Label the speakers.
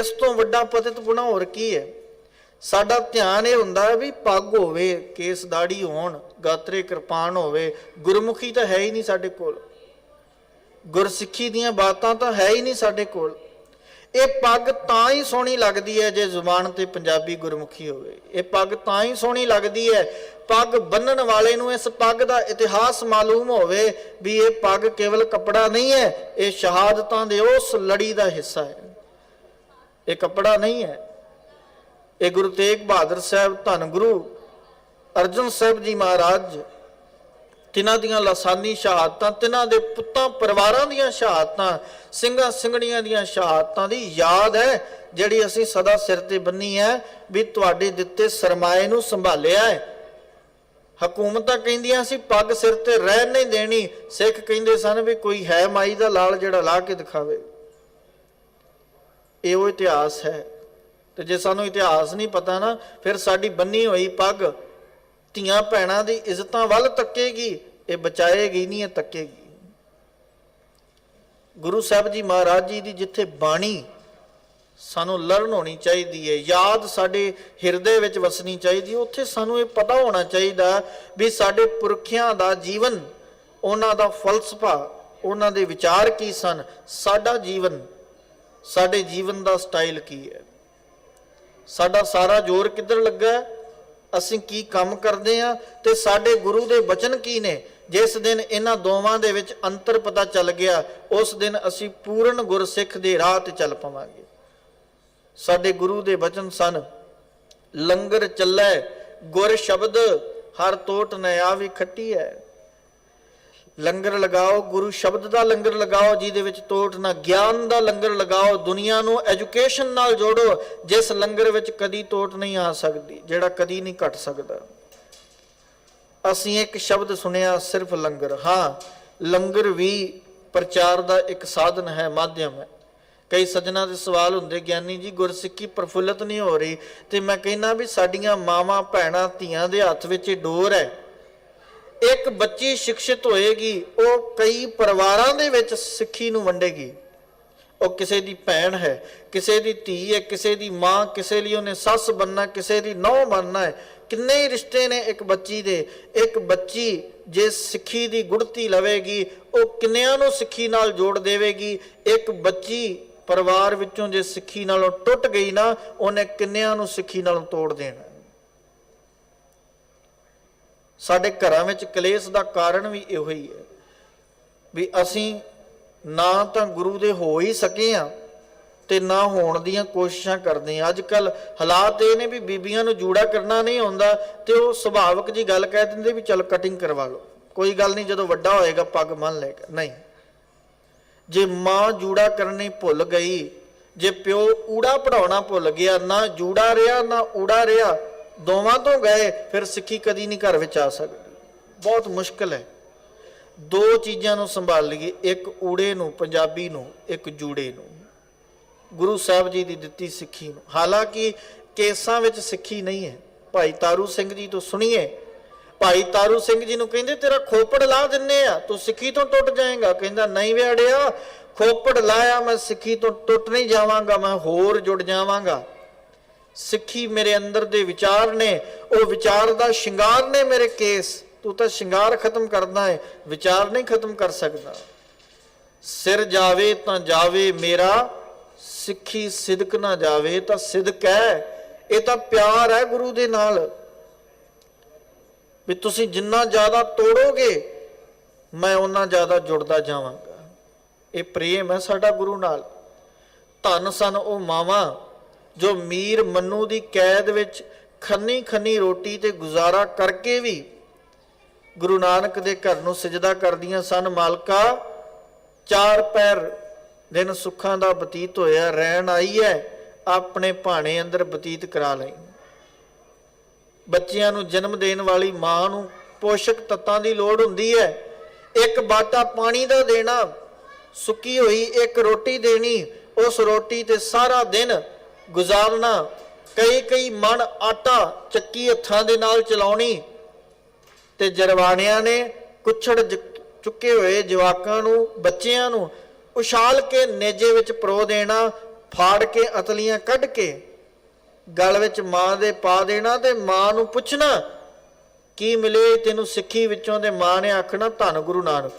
Speaker 1: ਇਸ ਤੋਂ ਵੱਡਾ ਪਤਿਤ ਪੁਣਾ ਹੋਰ ਕੀ ਹੈ? ਸਾਡਾ ਧਿਆਨ ਇਹ ਹੁੰਦਾ ਹੈ ਵੀ ਪੱਗ ਹੋਵੇ, ਕੇਸ ਦਾੜੀ ਹੋਣ, ਗਾਤਰੇ ਕਿਰਪਾਨ ਹੋਵੇ, ਗੁਰਮੁਖੀ ਤਾਂ ਹੈ ਹੀ ਨਹੀਂ ਸਾਡੇ ਕੋਲ। ਗੁਰਸਿੱਖੀ ਦੀਆਂ ਬਾਤਾਂ ਤਾਂ ਹੈ ਹੀ ਨਹੀਂ ਸਾਡੇ ਕੋਲ। ਇਹ ਪੱਗ ਤਾਂ ਹੀ ਸੋਹਣੀ ਲੱਗਦੀ ਹੈ ਜੇ ਜ਼ੁਬਾਨ ਤੇ ਪੰਜਾਬੀ ਗੁਰਮੁਖੀ ਹੋਵੇ। ਇਹ ਪੱਗ ਤਾਂ ਹੀ ਸੋਹਣੀ ਲੱਗਦੀ ਹੈ। ਪੱਗ ਬੰਨਣ ਵਾਲੇ ਨੂੰ ਇਸ ਪੱਗ ਦਾ ਇਤਿਹਾਸ ਮਾਲੂਮ ਹੋਵੇ ਵੀ ਇਹ ਪੱਗ ਕੇਵਲ ਕੱਪੜਾ ਨਹੀਂ ਹੈ, ਇਹ ਸ਼ਹਾਦਤਾਂ ਦੇ ਉਸ ਲੜੀ ਦਾ ਹਿੱਸਾ ਹੈ। ਇਹ ਕੱਪੜਾ ਨਹੀਂ ਹੈ। ਇਹ ਗੁਰੂ ਤੇਗ ਬਹਾਦਰ ਸਾਹਿਬ ਧੰਨ ਗੁਰੂ ਅਰਜਨ ਸਾਹਿਬ ਜੀ ਮਹਾਰਾਜ, ਤਿਨਾਂ ਦੀਆਂ ਲਸਾਨੀ ਸ਼ਹਾਦਤਾਂ, ਤਿਨਾਂ ਦੇ ਪੁੱਤਾਂ, ਪਰਿਵਾਰਾਂ ਦੀਆਂ ਸ਼ਹਾਦਤਾਂ, ਸਿੰਘਾਂ ਸਿੰਘਣੀਆਂ ਦੀਆਂ ਸ਼ਹਾਦਤਾਂ ਦੀ ਯਾਦ ਹੈ, ਜਿਹੜੀ ਅਸੀਂ ਸਦਾ ਸਿਰ ਤੇ ਬੰਨੀ ਹੈ ਵੀ ਤੁਹਾਡੇ ਦਿੱਤੇ ਸਰਮਾਏ ਨੂੰ ਸੰਭਾਲਿਆ ਹੈ। ਹਕੂਮਤਾਂ ਕਹਿੰਦੀਆਂ ਸੀ, ਪੱਗ ਸਿਰ ਤੇ ਰਹਿ ਨਹੀਂ ਦੇਣੀ। ਸਿੱਖ ਕਹਿੰਦੇ ਸਨ ਵੀ ਕੋਈ ਹੈ ਮਾਈ ਦਾ ਲਾਲ ਜਿਹੜਾ ਲਾ ਕੇ ਦਿਖਾਵੇ। ਇਹ ਉਹ ਇਤਿਹਾਸ ਹੈ। ਤੇ ਜੇ ਸਾਨੂੰ ਇਤਿਹਾਸ ਨਹੀਂ ਪਤਾ ਨਾ, ਫਿਰ ਸਾਡੀ ਬੰਨੀ ਹੋਈ ਪੱਗ ਧੀਆਂ ਭੈਣਾਂ ਦੀ ਇੱਜ਼ਤਾਂ ਵੱਲ ਤੱਕੇਗੀ, ਇਹ ਬਚਾਏਗੀ ਨਹੀਂ, ਇਹ ਤੱਕੇਗੀ। ਗੁਰੂ ਸਾਹਿਬ ਜੀ ਮਹਾਰਾਜ ਜੀ ਦੀ ਜਿੱਥੇ ਬਾਣੀ ਸਾਨੂੰ ਲਰਨ ਹੋਣੀ ਚਾਹੀਦੀ ਹੈ, ਯਾਦ ਸਾਡੇ ਹਿਰਦੇ ਵਿੱਚ ਵਸਣੀ ਚਾਹੀਦੀ ਹੈ, ਉੱਥੇ ਸਾਨੂੰ ਇਹ ਪਤਾ ਹੋਣਾ ਚਾਹੀਦਾ ਵੀ ਸਾਡੇ ਪੁਰਖਿਆਂ ਦਾ ਜੀਵਨ, ਉਹਨਾਂ ਦਾ ਫਲਸਫਾ, ਉਹਨਾਂ ਦੇ ਵਿਚਾਰ ਕੀ ਸਨ, ਸਾਡਾ ਜੀਵਨ ਸਾਡੇ ਜੀਵਨ ਦਾ ਸਟਾਈਲ ਕੀ ਹੈ? ਸਾਡਾ ਸਾਰਾ ਜ਼ੋਰ ਕਿੱਧਰ ਲੱਗਾ? ਹੈ? ਅਸੀਂ ਕੀ ਕੰਮ ਕਰਦੇ ਆ ਤੇ ਸਾਡੇ ਗੁਰੂ ਦੇ ਬਚਨ ਕੀ ਨੇ? ਜਿਸ ਦਿਨ ਇਹਨਾਂ ਦੋਵਾਂ ਦੇ ਵਿੱਚ ਅੰਤਰ ਪਤਾ ਚੱਲ ਗਿਆ, ਉਸ ਦਿਨ ਅਸੀਂ ਪੂਰਨ ਗੁਰਸਿੱਖ ਦੇ ਰਾਹ ਤੇ ਚੱਲ ਪਵਾਂਗੇ। ਸਾਡੇ ਗੁਰੂ ਦੇ ਬਚਨ ਸਨ, ਲੰਗਰ ਚੱਲੈ, ਗੁਰ ਸ਼ਬਦ ਹਰ ਟੋਟ ਨ ਵੀ ਖੱਟੀ ਹੈ ਲੰਗਰ ਲਗਾਓ, ਗੁਰੂ ਸ਼ਬਦ ਦਾ ਲੰਗਰ ਲਗਾਓ, ਜਿਹਦੇ ਵਿੱਚ ਤੋਟ ਨਾ ਗਿਆਨ ਦਾ ਲੰਗਰ ਲਗਾਓ, ਦੁਨੀਆ ਨੂੰ ਐਜੂਕੇਸ਼ਨ ਨਾਲ ਜੋੜੋ, ਜਿਸ ਲੰਗਰ ਵਿੱਚ ਕਦੀ ਤੋਟ ਨਹੀਂ ਆ ਸਕਦੀ, ਜਿਹੜਾ ਕਦੀ ਨਹੀਂ ਘਟ ਸਕਦਾ। ਅਸੀਂ ਇੱਕ ਸ਼ਬਦ ਸੁਣਿਆ, ਸਿਰਫ ਲੰਗਰ। ਹਾਂ, ਲੰਗਰ ਵੀ ਪ੍ਰਚਾਰ ਦਾ ਇੱਕ ਸਾਧਨ ਹੈ, ਮਾਧਿਅਮ ਹੈ। ਕਈ ਸੱਜਣਾ ਦੇ ਸਵਾਲ ਹੁੰਦੇ, ਗਿਆਨੀ ਜੀ, ਗੁਰਸਿੱਖੀ ਪ੍ਰਫੁੱਲਤ ਨਹੀਂ ਹੋ ਰਹੀ, ਤੇ ਮੈਂ ਕਹਿੰਦਾ ਵੀ ਸਾਡੀਆਂ ਮਾਵਾਂ, ਭੈਣਾਂ, ਧੀਆਂ ਦੇ ਹੱਥ ਵਿੱਚ ਇਹ ਡੋਰ ਹੈ। ਇੱਕ ਬੱਚੀ ਸਿੱਖਿਤ ਹੋਏਗੀ, ਉਹ ਕਈ ਪਰਿਵਾਰਾਂ ਦੇ ਵਿੱਚ ਸਿੱਖੀ ਨੂੰ ਵੰਡੇਗੀ। ਉਹ ਕਿਸੇ ਦੀ ਭੈਣ ਹੈ, ਕਿਸੇ ਦੀ ਧੀ ਹੈ, ਕਿਸੇ ਦੀ ਮਾਂ, ਕਿਸੇ ਲਈ ਉਹਨੇ ਸੱਸ ਬੰਨਾ ਕਿਸੇ ਦੀ ਨੌਂ ਬੰਨਾ ਹੈ। ਕਿੰਨੇ ਹੀ ਰਿਸ਼ਤੇ ਨੇ ਇੱਕ ਬੱਚੀ ਦੇ। ਇੱਕ ਬੱਚੀ ਜੇ ਸਿੱਖੀ ਦੀ ਗੁੜਤੀ ਲਵੇਗੀ, ਉਹ ਕਿੰਨਿਆਂ ਨੂੰ ਸਿੱਖੀ ਨਾਲ ਜੋੜ ਦੇਵੇਗੀ? ਇੱਕ ਬੱਚੀ ਪਰਿਵਾਰ ਵਿੱਚੋਂ ਜੇ ਸਿੱਖੀ ਨਾਲੋਂ ਟੁੱਟ ਗਈ ਨਾ, ਉਹਨੇ ਕਿੰਨਿਆਂ ਨੂੰ ਸਿੱਖੀ ਨਾਲੋਂ ਤੋੜ ਦੇਣਾ? ਸਾਡੇ ਘਰਾਂ ਵਿੱਚ ਕਲੇਸ਼ ਦਾ ਕਾਰਨ ਵੀ ਇਹੋ ਹੀ ਹੈ ਵੀ ਅਸੀਂ ਨਾ ਤਾਂ ਗੁਰੂ ਦੇ ਹੋ ਹੀ ਸਕੇ ਆ ਤੇ ਨਾ ਹੋਣ ਦੀਆਂ ਕੋਸ਼ਿਸ਼ਾਂ ਕਰਦੇ ਆ ਅੱਜ ਕੱਲ ਹਾਲਾਤ ਇਹ ਨੇ ਵੀ ਬੀਬੀਆਂ ਨੂੰ ਜੂੜਾ ਕਰਨਾ ਨਹੀਂ ਆਉਂਦਾ ਤੇ ਉਹ ਸੁਭਾਵਕ ਜੀ ਗੱਲ ਕਹਿ ਦਿੰਦੇ ਵੀ ਚਲ ਕਟਿੰਗ ਕਰਵਾ ਲਓ। ਕੋਈ ਗੱਲ ਨਹੀਂ, ਜਦੋਂ ਵੱਡਾ ਹੋਏਗਾ ਪੱਗ ਮੰਨ ਲਏਗਾ ਨਹੀਂ। ਜੇ ਮਾਂ ਜੂੜਾ ਕਰਨੀ ਭੁੱਲ ਗਈ, ਜੇ ਪਿਓ ਊੜਾ ਪੜਾਉਣਾ ਭੁੱਲ ਗਿਆ, ਨਾ ਜੂੜਾ ਰਿਹਾ, ਨਾ ਊੜਾ ਰਿਹਾ ਦੋਵਾਂ ਤੋਂ ਗਏ, ਫਿਰ ਸਿੱਖੀ ਕਦੀ ਨਹੀਂ ਘਰ ਵਿੱਚ ਆ ਸਕਦੀ ਬਹੁਤ ਮੁਸ਼ਕਲ ਹੈ। ਦੋ ਚੀਜ਼ਾਂ ਨੂੰ ਸੰਭਾਲ ਲਈਏ, ਇੱਕ ਊੜੇ ਨੂੰ, ਪੰਜਾਬੀ ਨੂੰ, ਇੱਕ ਜੂੜੇ ਨੂੰ। ਗੁਰੂ ਸਾਹਿਬ ਜੀ ਦੀ ਦਿੱਤੀ ਸਿੱਖੀ ਨੂੰ। ਹਾਲਾਂਕਿ ਕੇਸਾਂ ਵਿੱਚ ਸਿੱਖੀ ਨਹੀਂ ਹੈ। ਭਾਈ ਤਾਰੂ ਸਿੰਘ ਜੀ ਤੋਂ ਸੁਣੀਏ। ਭਾਈ ਤਾਰੂ ਸਿੰਘ ਜੀ ਨੂੰ ਕਹਿੰਦੇ, ਤੇਰਾ ਖੋਪੜ ਲਾ ਦਿੰਨੇ ਆ, ਤੂੰ ਸਿੱਖੀ ਤੋਂ ਟੁੱਟ ਜਾਏਗਾ। ਕਹਿੰਦਾ, ਨਹੀਂ ਵਿਆੜਿਆ, ਖੋਪੜ ਲਾਇਆ, ਮੈਂ ਸਿੱਖੀ ਤੋਂ ਟੁੱਟ ਨਹੀਂ ਜਾਵਾਂਗਾ, ਮੈਂ ਹੋਰ ਜੁੜ ਜਾਵਾਂਗਾ। ਸਿੱਖੀ ਮੇਰੇ ਅੰਦਰ ਦੇ ਵਿਚਾਰ ਨੇ, ਉਹ ਵਿਚਾਰ ਦਾ ਸ਼ਿੰਗਾਰ ਨੇ ਮੇਰੇ ਕੇਸ। ਤੂੰ ਤਾਂ ਸ਼ਿੰਗਾਰ ਖਤਮ ਕਰਦਾ ਹੈ ਵਿਚਾਰ ਨਹੀਂ ਖਤਮ ਕਰ ਸਕਦਾ। ਸਿਰ ਜਾਵੇ ਤਾਂ ਜਾਵੇ ਮੇਰਾ, ਸਿੱਖੀ ਸਿਦਕ ਨਾ ਜਾਵੇ ਤਾਂ ਸਿਦਕ ਹੈ। ਇਹ ਤਾਂ ਪਿਆਰ ਹੈ ਗੁਰੂ ਦੇ ਨਾਲ। ਵੀ ਤੁਸੀਂ ਜਿੰਨਾ ਜ਼ਿਆਦਾ ਤੋੜੋਗੇ, ਮੈਂ ਉਹਨਾਂ ਜ਼ਿਆਦਾ ਜੁੜਦਾ ਜਾਵਾਂਗਾ। ਇਹ ਪ੍ਰੇਮ ਹੈ ਸਾਡਾ ਗੁਰੂ ਨਾਲ। ਧੰਨ ਸਨ ਉਹ ਮਾਵਾਂ। ਜੋ ਮੀਰ ਮੰਨੂ ਦੀ ਕੈਦ ਵਿੱਚ ਖੰਨੀ ਖੰਨੀ ਰੋਟੀ ਤੇ ਗੁਜ਼ਾਰਾ ਕਰਕੇ ਵੀ ਗੁਰੂ ਨਾਨਕ ਦੇ ਘਰ ਨੂੰ ਸਜਦਾ ਕਰਦੀਆਂ ਸਨ, ਮਾਲਕਾ, ਚਾਰ ਪੈਰ ਦਿਨ ਸੁੱਖਾਂ ਦਾ ਬਤੀਤ ਹੋਇਆ, ਰਹਿਣ ਆਈ ਹੈ ਆਪਣੇ ਭਾਣੇ ਅੰਦਰ ਬਤੀਤ ਕਰਾ ਲਈ। ਬੱਚਿਆਂ ਨੂੰ ਜਨਮ ਦੇਣ ਵਾਲੀ ਮਾਂ ਨੂੰ ਪੋਸ਼ਕ ਤੱਤਾਂ ਦੀ ਲੋੜ ਹੁੰਦੀ ਹੈ ਇੱਕ ਬਾਟਾ ਪਾਣੀ ਦਾ ਦੇਣਾ, ਸੁੱਕੀ ਹੋਈ ਇੱਕ ਰੋਟੀ ਦੇਣੀ, ਉਸ ਰੋਟੀ ਤੇ ਸਾਰਾ ਦਿਨ ਗੁਜ਼ਾਰਨਾ, ਕਈ ਕਈ ਮਣ ਆਟਾ ਚੱਕੀ ਹੱਥਾਂ ਦੇ ਨਾਲ ਚਲਾਉਣੀ। ਤੇ ਜਰਵਾਣਿਆਂ ਨੇ ਕੁੱਛੜ ਚੁੱਕੇ ਹੋਏ ਜਵਾਕਾਂ ਨੂੰ, ਬੱਚਿਆਂ ਨੂੰ ਉਛਾਲ ਕੇ ਨੇਜੇ ਵਿੱਚ ਪਰੋ ਦੇਣਾ, ਫਾੜ ਕੇ ਅਤਲੀਆਂ ਕੱਢ ਕੇ ਗਲ ਵਿੱਚ ਮਾਂ ਦੇ ਪਾ ਦੇਣਾ ਤੇ ਮਾਂ ਨੂੰ ਪੁੱਛਣਾ, ਕੀ ਮਿਲੇ ਤੈਨੂੰ ਸਿੱਖੀ ਵਿੱਚੋਂ? ਤੇ ਮਾਂ ਨੇ ਆਖਣਾ, ਧੰਨ ਗੁਰੂ ਨਾਨਕ।